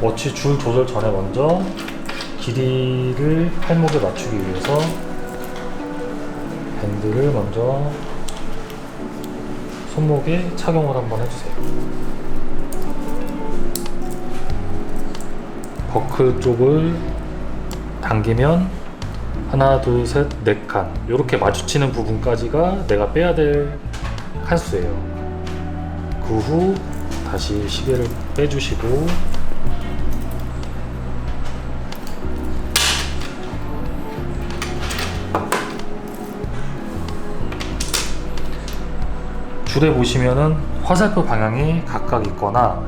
워치 줄 조절 전에 먼저 길이를 팔목에 맞추기 위해서 밴드를 먼저 손목에 착용을 한번 해주세요. 버클 쪽을 당기면 하나, 둘, 셋, 네 칸 이렇게 마주치는 부분까지가 내가 빼야 될 칸수예요. 그 후 다시 시계를 빼주시고 줄에 보시면은 화살표 방향이 각각 있거나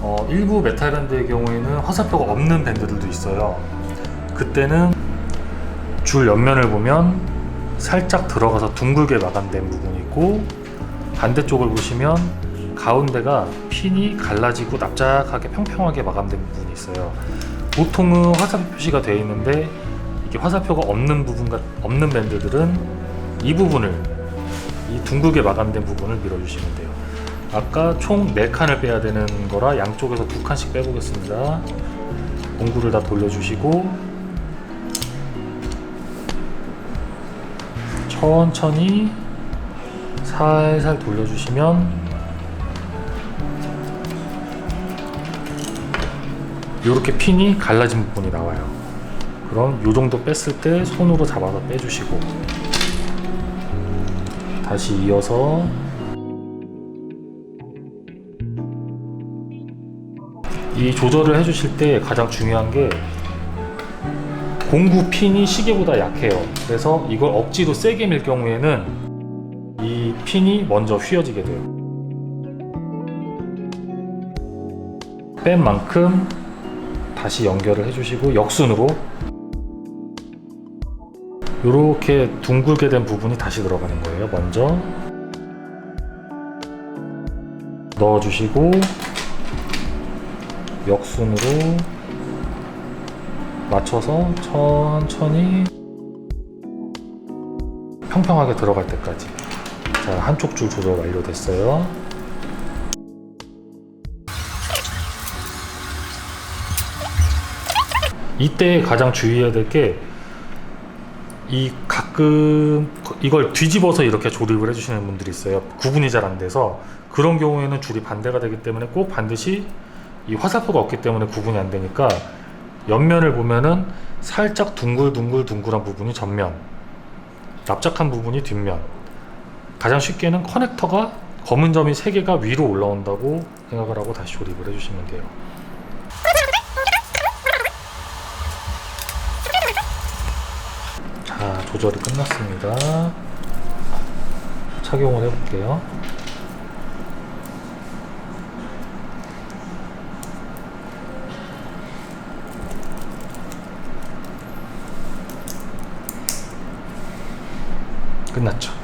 어, 일부 메탈 밴드의 경우에는 화살표가 없는 밴드들도 있어요. 그때는 줄 옆면을 보면 살짝 들어가서 둥글게 마감된 부분이 있고 반대쪽을 보시면 가운데가 핀이 갈라지고 납작하게 평평하게 마감된 부분이 있어요. 보통은 화살표 표시가 되어 있는데 이게 화살표가 없는 부분과 없는 밴드들은 이 부분을 이 둥글게 마감된 부분을 밀어주시면 돼요. 아까 총 4칸을 빼야 되는 거라 양쪽에서 2칸씩 빼보겠습니다. 공구를 다 돌려주시고 천천히 살살 돌려주시면 이렇게 핀이 갈라진 부분이 나와요. 그럼 이 정도 뺐을 때 손으로 잡아서 빼주시고 다시 이어서 이 조절을 해주실 때 가장 중요한 게 공구 핀이 시계보다 약해요. 그래서 이걸 억지로 세게 밀 경우에는 이 핀이 먼저 휘어지게 돼요. 뺀 만큼 다시 연결을 해주시고 역순으로 이렇게 둥글게 된 부분이 다시 들어가는 거예요. 먼저 넣어주시고 역순으로 맞춰서 천천히 평평하게 들어갈 때까지 자 한쪽 줄 조절 완료됐어요. 이때 가장 주의해야 될게 이 가끔 이걸 뒤집어서 이렇게 조립을 해주시는 분들이 있어요. 구분이 잘 안 돼서 그런 경우에는 줄이 반대가 되기 때문에 꼭 반드시 이 화살표가 없기 때문에 구분이 안 되니까 옆면을 보면은 살짝 둥글둥글 둥글한 부분이 전면, 납작한 부분이 뒷면. 가장 쉽게는 커넥터가 검은 점이 3개가 위로 올라온다고 생각을 하고 다시 조립을 해주시면 돼요. 자, 조절이 끝났습니다. 착용을 해볼게요. 끝났죠.